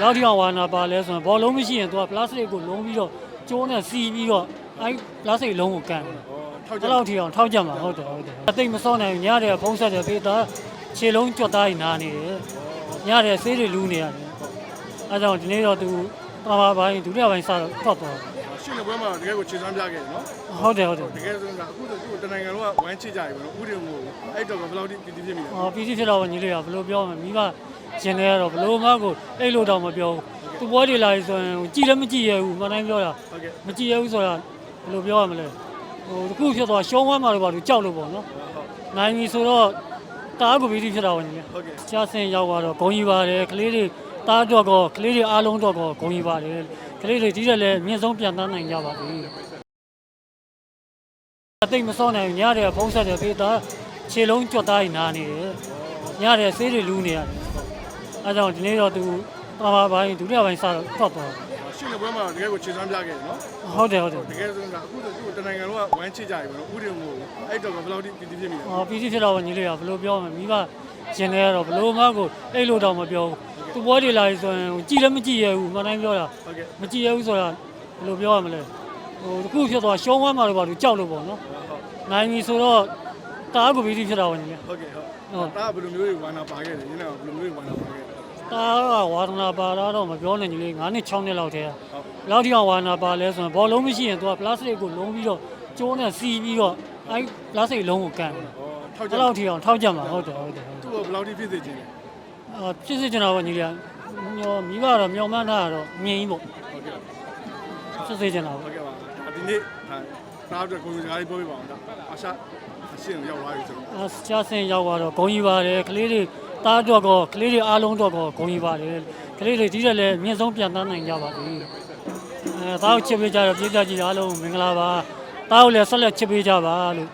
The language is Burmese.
လောက်ထိအောင်ဝါနာပါလဲဆိုရင်ဘောလုံးမရှိရင်သူကပလတ်စတစ်ကိုလုံးပြီးတော့ကျိုးနဲ့စီးပြီးတော့အဲပလတ်စတစ်လုံးကိုကန်တယ်ထောက်ကြအဲ့လောက်ထိအောင်ထောက်ကြမှာဟုတ်တယ်ဟုတ်တယ်အသိမစောနိုင်ဘူးညတဲ့ဖုံးဆက်တယ်ဖေးသားခြေလုံးကြွတ်သားနေနာနေတယ်ညတဲ့ဆေးတွေလူးနေရတယ်အဲကြောင့်ဒီနေ့တော့သူပါပါပိုင်းဒုတိယပိုင်းစတော့ထွက်သွားရှင်းတဲ့ပွဲမှာတကယ်ကိုခြေစွမ်းပြခဲ့တယ်နော်ဟုတ်တယ်ဟုတ်တယ်တကယ်ဆိုရင်အခုဆိုသူ့တနိုင်ငံလုံးကဝမ်းချစ်ကြပြီနော်ဥဒင်ကိုအဲ့တော့ဘယ်လောက်ထိတည်တည်ဖြစ်မိလဲအော်ပီစီဖြစ်တော့ညီလေးကဘယ်လိုပြောမလဲမိဘ ရှင်နေရတော့ဘယ်လိုမှကိုအဲ့လိုတော့မပြောဘူးသူပွဲတွေလာဆိုရင်ကြည်လည်းမကြည်ရဘူးမတိုင်းပြောတာဟုတ်ကဲ့မကြည်ရဘူးဆိုတာဘယ်လိုပြောရမလဲဟိုတခုဖြစ်သွားရှုံးဝမ်းမှာတော့ဘာလို့ကြောက်လို့ပေါ့နော်နိုင်ပြီဆိုတော့တားကိုပီစီဖြစ်တော့ညီလေးဟုတ်ကဲ့ချာဆင်ရောက်သွားတော့ဂုံကြီးပါတယ်ကလေးတွေတားတော့ကောကလေးတွေအားလုံးတော့ကောဂုံကြီးပါတယ်ကလေးတွေဒီတက်လည်းအမြင့်ဆုံးပြန်တန်းနိုင်ကြပါပြီအသိမစောနိုင်ဘူးညတဲ့ဖုံးဆက်တယ်ဖေးသားခြေလုံးကြွတ်သားနေနာနေတယ်ညတဲ့ဆေးတွေလူးနေရတယ် အဲကြောင့်ဒီနေ့တော့သူပါပါပိုင်းဒုတိယပိုင်းစတော့ထွက်သွားရှင်းတဲ့ပွဲမှာတကယ်ကိုခြေစွမ်းပြခဲ့တယ်နော်ဟုတ်တယ်ဟုတ်တယ်တကယ်ဆိုရင်အခုဆိုသူ့တနိုင်ငံလုံးကဝမ်းချစ်ကြပြီနော်ဥဒင်ကိုအဲ့တော့ဘယ်လောက်ထိတည်တည်ဖြစ်မိလဲအော်ပီစီဖြစ်တော့ညီလေးကဘယ်လိုပြောမလဲမိဘရှင်နေရတော့ဘယ်လိုမှကိုအဲ့လိုတော့မပြောဘူးသူပွဲတွေလာဆိုရင်ကြည်လည်းမကြည်ရဘူးမတိုင်းပြောတာဟုတ်ကဲ့မကြည့်ရဘူးဆိုတာဘယ်လိုပြောရမလဲဟိုတခုဖြစ်သွားရှုံးဝမ်းမှာတော့ဘာလို့ကြောက်လို့ပေါ့နော်နိုင်ပြီဆိုတော့တားကိုပြီးဖြစ်တာဝင်ကြီးဟုတ်ကဲ့ဟုတ်ဟုတ်ဒါဘယ်လိုမျိုးတွေဝမ်းနာပါခဲ့တယ်ညနေကဘယ်လိုမျိုးတွေဝမ်းနာပါခဲ့တယ်တားက ဝါသနာပါတာတော့မပြောနိုင်ကြီးလေး9နှစ်6နှစ်လောက်တည်းဟုတ်ဘယ်လောက်ထိအောင်ဝါသနာပါလဲဆိုရင်ဘောလုံးမရှိရင်သူကပလတ်စတစ်ကိုလုံးပြီးတော့ကျိုးနဲ့စီးပြီးတော့အဲပလတ်စတစ်လုံးကိုကန်တယ်ထောက်ကြအဲ့လောက်ထိအောင်ထောက်ကြမှာဟုတ်တယ်ဟုတ်တယ်ဟုတ်တယ်သူ့ကိုဘယ်လောက်ထိဖြစ်စေချင်လဲအာဖြစ်စစ်ချင်တာပေါ့ညီလေးကမျောမိဘကတော့မျောမှန်းတာကတော့မြင်ကြီးပေါ့ဟုတ်ကဲ့ဖြစ်စစ်ချင်တာဟုပေါ့တ်ကဲ့ပါဒါဒီနေ့ဒါသားအတွက်ကိုယ်စကားလေးပြောပြပါအောင်ဒါအာရှအရှင်းရောက်သွားပြီဆိုတော့အာချာဆင်ရောက်သွားတော့ဂုံကြီးပါတယ်ကလေးတွေ တားတော့ကောကလေးတွေအားလုံးတော့ကောဂုံကြီးပါတယ်ကလေးတွေဒီတက်လည်းအမြင့်ဆုံးပြန်တန်းနိုင်ကြပါပြီအဲတားကိုချစ်ပေးကြတော့ပြည်သားကြီးအားလုံးမင်္ဂလာပါတားကိုလည်းဆက်လက်ချစ်ပေးကြပါလို့